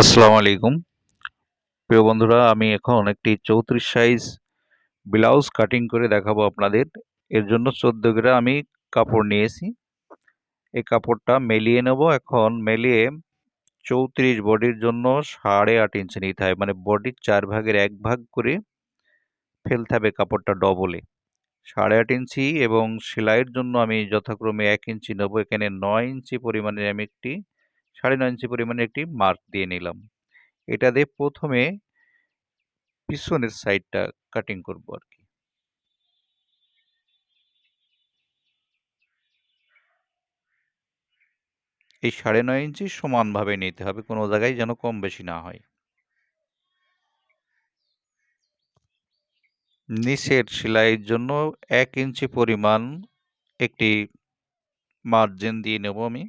আসসালামু আলাইকুম। প্রিয় বন্ধুরা, আমি এখন একটি চৌত্রিশ সাইজ ব্লাউজ কাটিং করে দেখাবো আপনাদের। এর জন্য চোদ্দ গ্রা আমি কাপড় নিয়েছি। এই কাপড়টা মেলিয়ে নেব। এখন মেলিয়ে চৌত্রিশ বডির জন্য সাড়ে আট ইঞ্চি নিতে হয়। মানে বডির চার ভাগের এক ভাগ করে ফেলতে হবে কাপড়টা ডবলে সাড়ে আট ইঞ্চি এবং সেলাইয়ের জন্য আমি যথাক্রমে এক ইঞ্চি নেব। এখানে নয় ইঞ্চি পরিমাণে আমি একটি সাড়ে নয় ইঞ্চি পরিমাণে একটি মার্ক দিয়ে নিলাম। এটা দিয়ে প্রথমে পিছনের সাইডটা কাটিং করব আর কি এই সাড়ে নয় ইঞ্চি সমানভাবে নিতে হবে, কোনো জায়গায় যেন কম বেশি না হয়। নিচের সেলাইয়ের জন্য এক ইঞ্চি পরিমাণ একটি মার্জিন দিয়ে নেব আমি।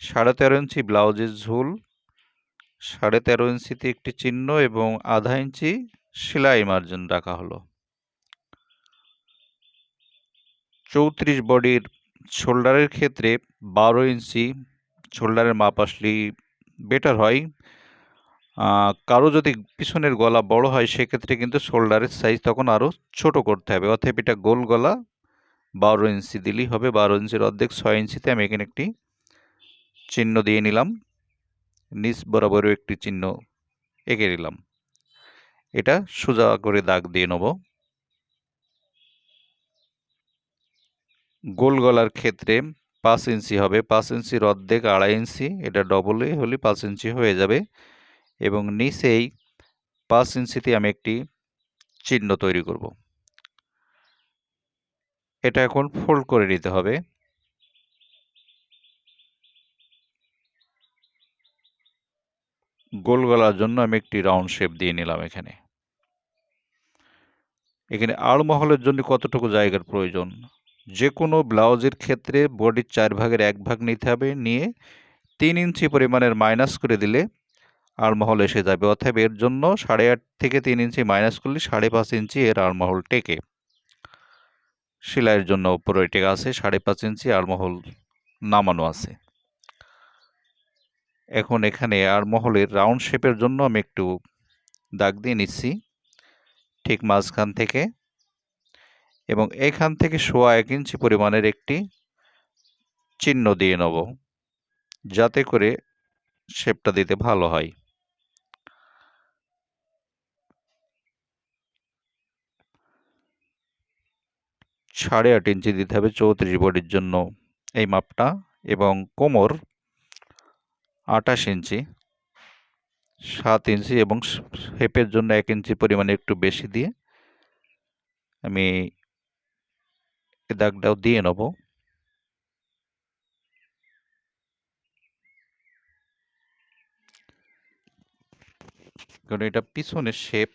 সাড়ে তেরো ইঞ্চি ব্লাউজের ঝুল, সাড়ে তেরো ইঞ্চিতে একটি চিহ্ন এবং আধা ইঞ্চি সেলাই মার্জিন রাখা হলো। চৌত্রিশ বডির শোল্ডারের ক্ষেত্রে বারো ইঞ্চি শোল্ডারের মাপ আসলেই বেটার হয়। কারও যদি পিছনের গলা বড় হয়, সেক্ষেত্রে কিন্তু শোল্ডারের সাইজ তখন আরও ছোট করতে হবে। অর্থাৎ এটা গোল গলা বারো ইঞ্চি দিলেই হবে। বারো ইঞ্চির অর্ধেক ছয় ইঞ্চিতে আমি এখানে একটি চিহ্ন দিয়ে নিলাম। নিচ বরাবরও একটি চিহ্ন এঁকে নিলাম। এটা সোজা করে দাগ দিয়ে নেব। গোল গলার ক্ষেত্রে পাঁচ ইঞ্চি হবে। পাঁচ ইঞ্চির অর্ধেক আড়াই ইঞ্চি, এটা ডবলে হলে পাঁচ ইঞ্চি হয়ে যাবে। এবং নিচেই পাঁচ ইঞ্চিতে আমি একটি চিহ্ন তৈরি করব। এটা এখন ফোল্ড করে নিতে হবে। গোল গলার জন্য আমি একটি রাউন্ড শেপ দিয়ে নিলাম এখানে। এখানে আড়মহলের জন্য কতটুকু জায়গার প্রয়োজন? যে কোনো ব্লাউজের ক্ষেত্রে বডির চার ভাগের এক ভাগ নিতে হবে। নিয়ে তিন ইঞ্চি পরিমাণের মাইনাস করে দিলে আড়মহল এসে যাবে। অর্থাৎ এর জন্য সাড়ে আট থেকে তিন ইঞ্চি মাইনাস করলে সাড়ে পাঁচ ইঞ্চি এর আড়মহল টেকে। সেলাইয়ের জন্য উপরে টেকে আছে, সাড়ে পাঁচ ইঞ্চি আড়মহল নামানো আছে। এখন এখানে আর মহলের রাউন্ড শেপের জন্য আমি একটু দাগ দিয়ে নিচ্ছি। ঠিক মাঝখান থেকে এবং এখান থেকে সোয়া এক ইঞ্চি পরিমাণের একটি চিহ্ন দিয়ে নেব, যাতে করে শেপটা দিতে ভালো হয়। সাড়ে আট ইঞ্চি দিতে হবে চৌত্রিশ বডির জন্য এই মাপটা এবং কোমর আঠাশ ইঞ্চি, সাত ইঞ্চি এবং হেপের জন্য এক ইঞ্চি পরিমাণে একটু বেশি দিয়ে আমি দাগটাও দিয়ে নেব। কারণ এটা পিছনের শেপ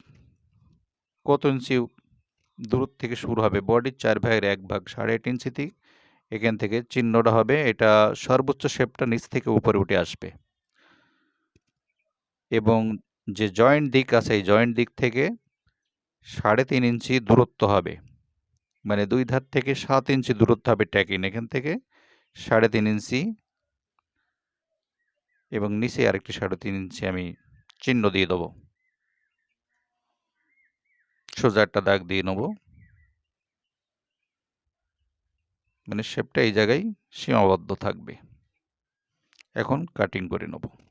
কত ইঞ্চি দূর থেকে শুরু হবে? বডির চার ভাগের এক ভাগ, সাড়ে আট ইঞ্চিতে এখান থেকে চিহ্নটা হবে। এটা সর্বোচ্চ শেপটা নিচ থেকে উপরে উঠে আসবে। এবং যে জয়েন্ট দিক আছে, এই জয়েন্ট দিক থেকে সাড়ে তিন ইঞ্চি দূরত্ব হবে। মানে দুই ধার থেকে সাত ইঞ্চি দূরত্ব হবে ট্যাকিন এখান থেকে, সাড়ে তিন ইঞ্চি এবং নিচে আরেকটি সাড়ে তিন ইঞ্চি আমি চিহ্ন দিয়ে দেবো। সোজা একটা দাগ দিয়ে নেব। মানে শেপটা এই জায়গায় সীমাবদ্ধ থাকবে। এখন কাটিং করে নেব।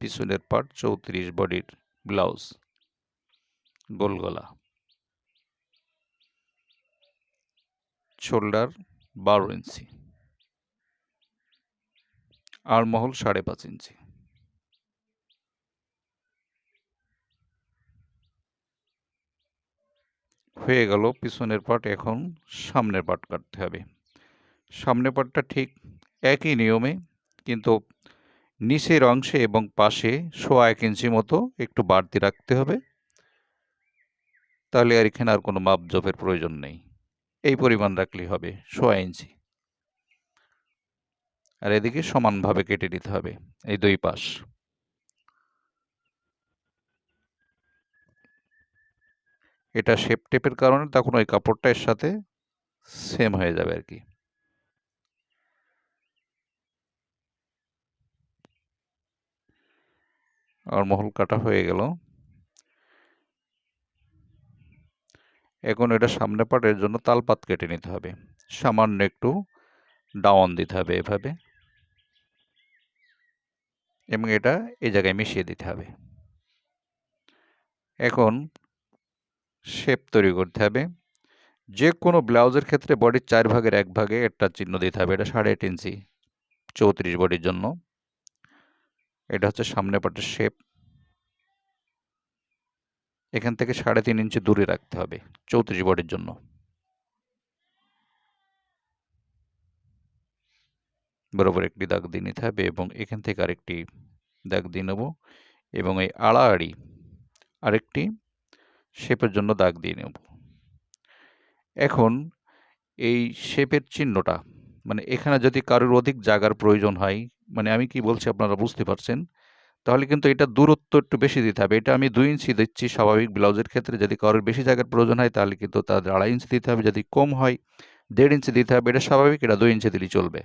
পিছনের পার্ট চৌত্রিশ বডির ব্লাউজ, গোলগলা। শোল্ডার বারো ইঞ্চি। আর মহল সাড়ে পাঁচ ইঞ্চি। হয়ে গেল পিছনের পার্ট এখন সামনের পাট কাটতে হবে। সামনের পাটটা ঠিক একই নিয়মে, কিন্তু নিচের অংশে এবং পাশে সোয়া এক ইঞ্চি মতো একটু বাড়তি রাখতে হবে। তাহলে আর এখানে আর কোনো মাপ জপের প্রয়োজন নেই। এই পরিমাণ রাখলেই হবে, সোয়া ইঞ্চি। আর এদিকে সমানভাবে কেটে নিতে হবে, এই দুই পাশ। এটা শেপ টেপের কারণে তখন ওই কাপড়টা এর সাথে সেম হয়ে যাবে আর কি। আর মহল কাটা হয়ে গেল। এখন এটা সামনে পাটের জন্য তালপাত কেটে নিতে হবে। সামান্য একটু ডাউন দিতে হবে এভাবে। এবং এটা এই জায়গায় মিশিয়ে দিতে হবে। এখন শেপ তৈরি করতে হবে। যে কোনো ব্লাউজের ক্ষেত্রে বডির চার ভাগের এক ভাগে একটা চিহ্ন দিতে হবে। এটা সাড়ে আট ইঞ্চি, চৌত্রিশ বডির জন্য। এটা হচ্ছে সামনে পাটের শেপ এখান থেকে সাড়ে তিন ইঞ্চি দূরে রাখতে হবে, চৌত্রিশ বডির জন্য। বরাবর একটি দাগ দিয়ে নিতে হবে এবং এখান থেকে আরেকটি দাগ দিয়ে নেব এবং এই আড়াআড়ি আরেকটি শেপের জন্য দাগ দিয়ে নেব। এখন এই শেপের চিহ্নটা মানে এখানে যদি কারোর অধিক জায়গার প্রয়োজন হয় মানে আমি কি বলছি আপনারা বুঝতে পারছেন? তাহলে কিন্তু এটা দূরত্ব একটু বেশি দিতে হবে। এটা আমি দুই ইঞ্চি দিচ্ছি স্বাভাবিক ব্লাউজের ক্ষেত্রে। যদি কারোর বেশি জায়গার প্রয়োজন হয়, তাহলে কিন্তু তাদের আড়াই ইঞ্চি দিতে হবে। যদি কম হয়, দেড় ইঞ্চি দিতে হবে। এটা স্বাভাবিক, এটা দুই ইঞ্চি দিলেই চলবে।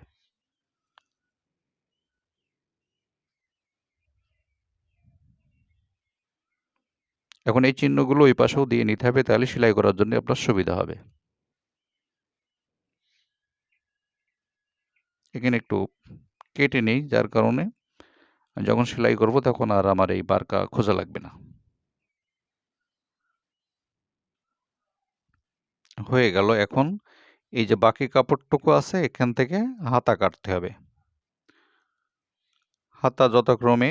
এখন এই চিহ্নগুলো ওই পাশেও দিয়ে নিতে হবে। তাহলে সেলাই করার জন্য আপনার সুবিধা হবে। এখানে একটু কেটে নেই, যার কারণে যখন সেলাই করব তখন আর আমার এই বারকা খোঁজা লাগবে না। হয়ে গেল এখন এই যে বাকি কাপড়টুকু আছে এখান থেকে হাতা কাটতে হবে। হাতা যথাক্রমে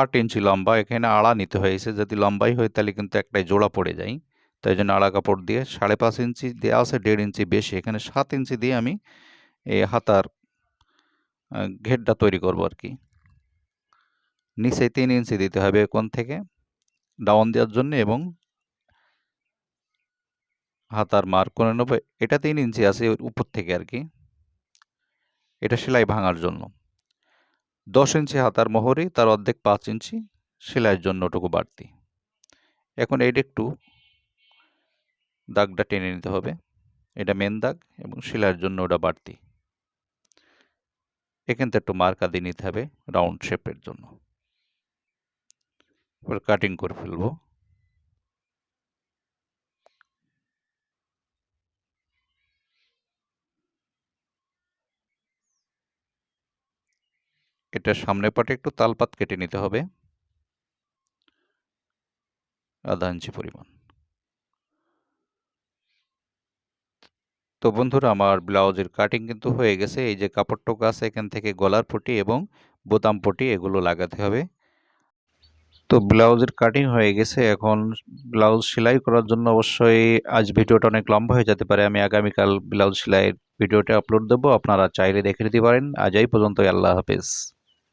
আট ইঞ্চি লম্বা, এখানে আড়া নিতে হয়েছে। যদি লম্বাই হয় তাহলে কিন্তু একটাই জোড়া পড়ে যায়। তাই জন্য আড়া কাপড় দিয়ে সাড়ে পাঁচ ইঞ্চি দেওয়া আছে, দেড় ইঞ্চি বেশি। এখানে সাত ইঞ্চি দিয়ে আমি এই হাতার ঘেরটা তৈরি করব আর কি নিচে তিন ইঞ্চি দিতে হবে কোন থেকে ডাউন দেওয়ার জন্য এবং হাতার মার করে নেব। এটা তিন ইঞ্চি আছে উপর থেকে আর কি এটা সেলাই ভাঙার জন্য। দশ ইঞ্চি হাতার মোহরি তার অর্ধেক পাঁচ ইঞ্চি সেলাইয়ের জন্য ওটুকু বাড়তি। এখন এইটা একটু দাগটা টেনে নিতে হবে। এটা মেন দাগ এবং সেলাইয়ের জন্য ওটা বাড়তি। এখান থেকে একটু মার্কা দিয়ে নিতে হবে রাউন্ড শেপের জন্য। এবার কাটিং করে ফেলব। এটা সামনে পাটে একটু তালপাত কেটে নিতে হবে। আধা ইঞ্চি পরিমাণ। তো বন্ধুরা আমার ব্লাউজের কাটিং কিন্তু হয়ে গেছে। এই যে কাপড়টুকু আছে, এখান থেকে গলার পটি এবং বোতাম পটি এগুলো লাগাতে হবে। তো ব্লাউজের কাটিং হয়ে গেছে। এখন ব্লাউজ সেলাই করার জন্য অবশ্যই আজ ভিডিওটা অনেক লম্বা হয়ে যেতে পারে। আমি আগামীকাল ব্লাউজ সেলাইয়ের ভিডিওটা আপলোড দেবো। আপনারা চাইলে দেখে নিতে পারেন। আজ এই পর্যন্ত আল্লাহ হাফেজ।